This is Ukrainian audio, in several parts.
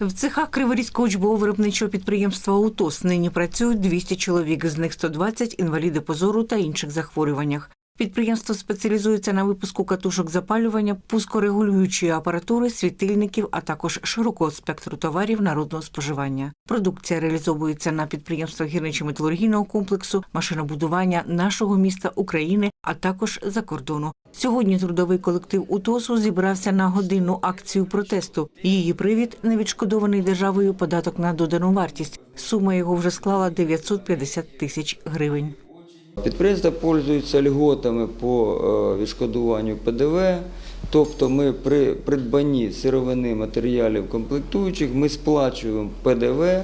В цехах Криворізького учбово виробничого підприємства УТОС нині працюють 200 чоловік, з них 120 – інваліди позору та інших захворюваннях. Підприємство спеціалізується на випуску катушок запалювання, пускорегулюючої апаратури, світильників, а також широкого спектру товарів народного споживання. Продукція реалізовується на підприємствах гірничо-металургійного комплексу, машинобудування нашого міста України, а також за кордону. Сьогодні трудовий колектив УТОСу зібрався на годинну акцію протесту. Її привід невідшкодований державою податок на додану вартість. Сума його вже склала 950 тисяч гривень. Підприємства пользуються льготами по е, відшкодуванню ПДВ, тобто ми при придбанні сировини матеріалів комплектуючих ми сплачуємо ПДВ,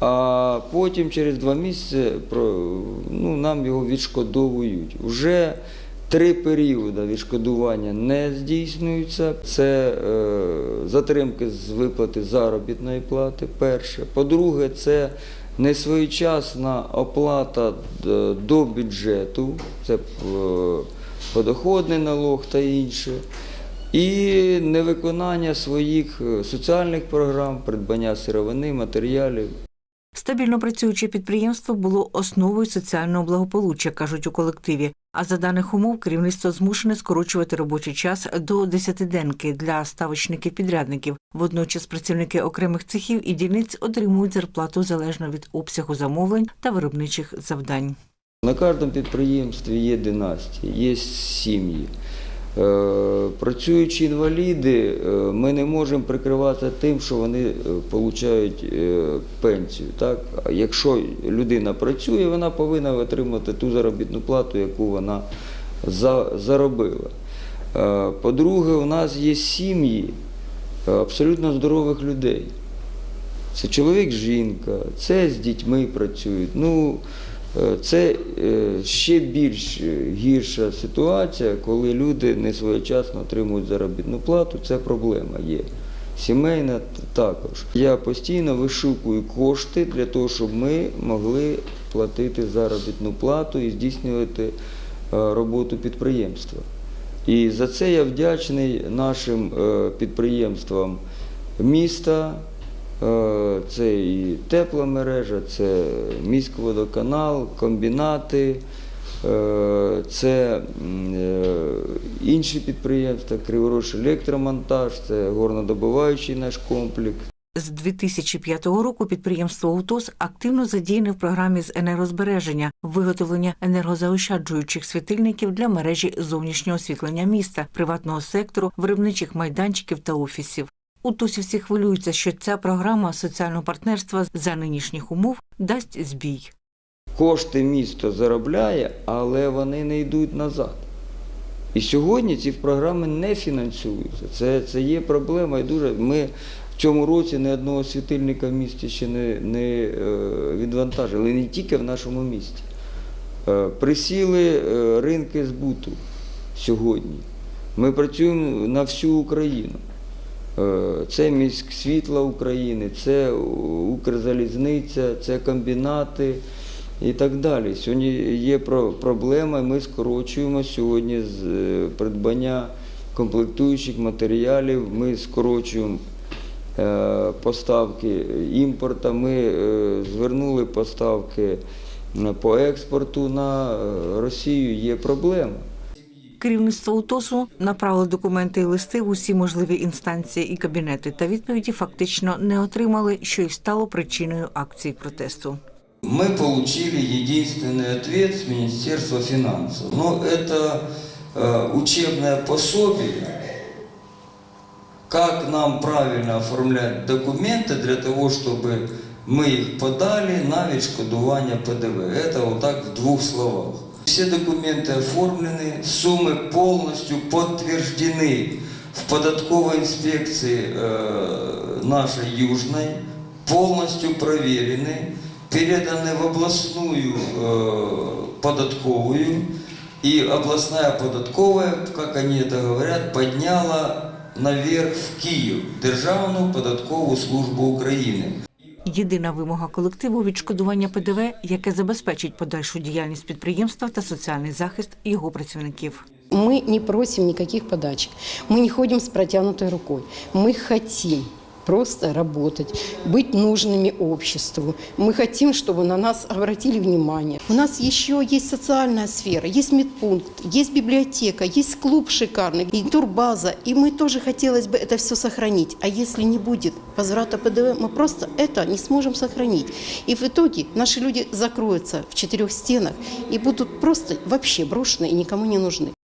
а потім через два місяці ну, нам його відшкодовують. Уже три періоди відшкодування не здійснюються. Це е, затримки з виплати заробітної плати, перше. По-друге, це несвоєчасна оплата до бюджету, це е, подоходний налог та інше. І невиконання своїх е, соціальних програм, придбання сировини, матеріалів. Стабільно працююче підприємство було основою соціального благополуччя, кажуть у колективі. А за даних умов керівництво змушене скорочувати робочий час до десятиденки для ставочників-підрядників. Водночас працівники окремих цехів і дільниць отримують зарплату залежно від обсягу замовлень та виробничих завдань. На кожному підприємстві є династії, є сім'ї. Е, Працюючі інваліди, е, ми не можемо прикриватися тим, що вони отримують пенсію. Так? Якщо людина працює, вона повинна отримати ту заробітну плату, яку вона заробила. Е, По-друге, у нас є сім'ї е, абсолютно здорових людей. Це чоловік, жінка, це з дітьми працюють. Ну, е, це е, ще більш е, гірша ситуація, коли люди не своєчасно отримують заробітну плату. Це проблема є. Сімейна також. Я постійно вишукую кошти для того, щоб ми могли платити заробітну плату і здійснювати е, роботу підприємства. І за це я вдячний нашим е, підприємствам міста. Е, Це і тепла мережа, це міськводоканал, комбінати, е, це е, інші підприємства, Криворож електромонтаж, це горнодобуваючий наш комплекс. З 2005 року підприємство УТОС активно задіяне в програмі з енергозбереження, виготовлення енергозаощаджуючих світильників для мережі зовнішнього освітлення міста, приватного сектору, виробничих майданчиків та офісів. УТОСівці хвилюються, що ця програма соціального партнерства за нинішніх умов дасть збій. Кошти місто заробляє, але вони не йдуть назад. І сьогодні ці програми не фінансуються. Це, це є проблема. І дуже ми в цьому році ні одного світильника в місті ще не, не е, відвантажили, не тільки в нашому місті. Е, Присіли е, ринки збуту сьогодні. Ми працюємо на всю Україну. Е, Це міськ світла України, це Укрзалізниця, це комбінати і так далі. Сьогодні є про- проблема, ми скорочуємо сьогодні з е, придбання комплектуючих матеріалів, ми скорочуємо е, поставки імпорта, ми звернули поставки по експорту на Росію. Є проблема Керівництво УТОСу направило документи і листи в усі можливі інстанції і кабінети, та відповіді фактично не отримали, що й стало причиною акції протесту. Мы получили единственный ответ с Министерства финансов. Но это э, учебное пособие, как нам правильно оформлять документы для того, чтобы мы их подали на відшкодування ПДВ. Это вот так в двух словах. Все документы оформлены, суммы полностью подтверждены в податковой инспекции э, нашей Южной, полностью проверены, переданы в областную э, податковую, и областная податковая, как они это говорят, подняла наверх в Київ Державну податкову службу України. Єдина вимога колективу відшкодування ПДВ, яке забезпечить подальшу діяльність підприємства та соціальний захист його працівників. Мы не просим никаких подачек. Мы не ходим с протянутой рукой. Мы хотим просто работать, быть нужными обществу. Мы хотим, чтобы на нас обратили внимание. У нас еще есть социальная сфера, есть медпункт, есть библиотека, есть клуб шикарный, и турбаза. И мы тоже хотелось бы это все сохранить. А если не будет возврата ПДВ, мы просто это не сможем сохранить. И в итоге наши люди закроются в четырех стенах и будут просто вообще брошены и никому не нужны.